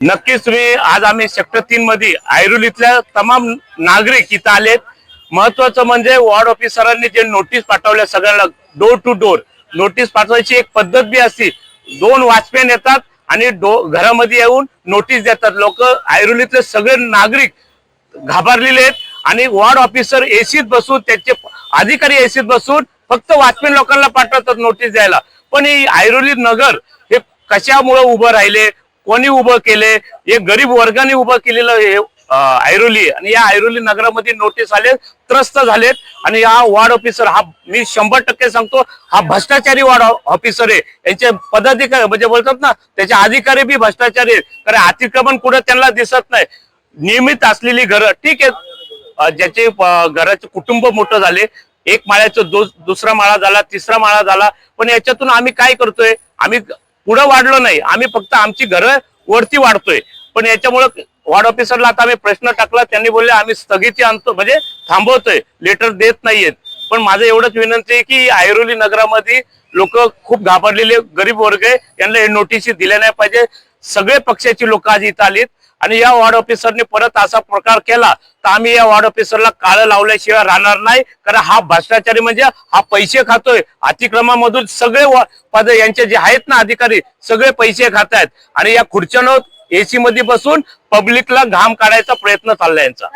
नक्कीच तुम्ही आज आम्ही सेक्टर तीन मध्ये ऐरोलीतल्या तमाम नागरिक इथं आलेत. महत्वाचं म्हणजे वॉर्ड ऑफिसरांनी जे नोटीस पाठवल्या सगळ्यांना डोर टू डोर नोटीस पाठवायची एक पद्धत बी असते दोन वॉचमॅन येतात आणि डो घरामध्ये येऊन नोटीस देतात. लोक ऐरोलीतले सगळे नागरिक घाबरलेले आहेत आणि वॉर्ड ऑफिसर एसीत बसून त्याचे अधिकारी एसीत बसून फक्त वॉचमॅन लोकांना पाठवतात नोटीस द्यायला. पण ही ऐरोली नगर हे कशामुळे उभं राहिले? कोणी उभं केले? हे गरीब वर्गाने उभं केलेलं हे ऐरोली आणि या ऐरोली नगरामध्ये नोटीस आले त्रस्त झालेत. आणि हा वॉर्ड ऑफिसर हा मी शंभर टक्के सांगतो हा भ्रष्टाचारी वॉर्ड ऑफिसर आहे. यांचे पदाधिकारी म्हणजे बोलतात ना त्याचे अधिकारी बी भ्रष्टाचारी आहेत. कारण अतिक्रमण कुठं त्यांना दिसत नाही. नियमित असलेली घरं ठीक आहे. ज्याचे घराचे कुटुंब मोठं झाले. एक माळ्याचं दुसरा माळा झाला तिसरा माळा झाला. पण याच्यातून आम्ही काय करतोय? आम्ही पुढे वाढलो नाही. आम्ही फक्त आमची घरं वरती वाढतोय. पण याच्यामुळं वॉर्ड ऑफिसरला आता आम्ही प्रश्न टाकला. त्यांनी बोलले आम्ही स्थगिती आणतो. म्हणजे थांबवतोय. लेटर देत नाहीयेत. पण माझं एवढंच विनंती आहे की ऐरोली नगरामध्ये लोक खूप घाबरलेले गरीब वर्ग आहे. यांना हे नोटीसी दिल्या नाही पाहिजे. सगळे पक्षाची लोक आज इथं आलीत. आणि या वॉर्ड ऑफिसरने परत असा प्रकार केला तर आम्ही या वॉर्ड ऑफिसरला काळं लावल्याशिवाय राहणार नाही कारण हा भ्रष्टाचारी म्हणजे हा पैसे खातोय. अतिक्रमामधून सगळे व- पद यांचे जे आहेत ना अधिकारी सगळे पैसे खात आणि या खुर्च्यानं एसी मध्ये बसून पब्लिकला घाम काढायचा प्रयत्न चाललाय यांचा.